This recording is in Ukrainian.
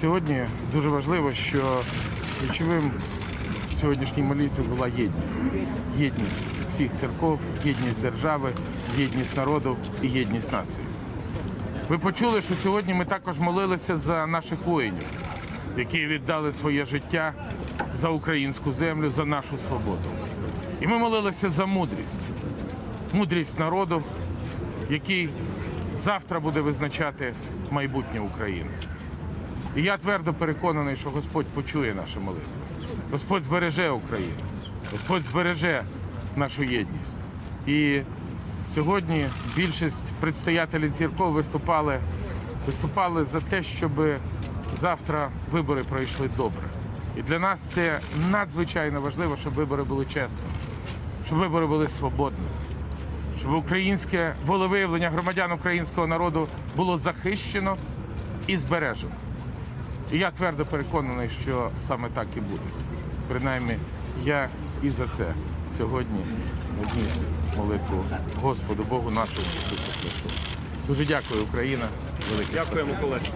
Сьогодні дуже важливо, що ключовим в сьогоднішній молитві була єдність. Єдність всіх церков, єдність держави, єдність народу і єдність нації. Ви почули, що сьогодні ми також молилися за наших воїнів, які віддали своє життя за українську землю, за нашу свободу. І ми молилися за мудрість, мудрість народу, який завтра буде визначати майбутнє України. І я твердо переконаний, що Господь почує наші молитви. Господь збереже Україну, Господь збереже нашу єдність. І сьогодні більшість предстоятелів церков виступали, виступали за те, щоб завтра вибори пройшли добре. І для нас це надзвичайно важливо, щоб вибори були чесними, щоб вибори були свободними, щоб українське волевиявлення громадян українського народу було захищено і збережено. І я твердо переконаний, що саме так і буде. Принаймні, я і за це сьогодні зніс молитву Господу Богу нашому Ісусу Христу. Дуже дякую, Україна. Велике Дякуємо, колеги.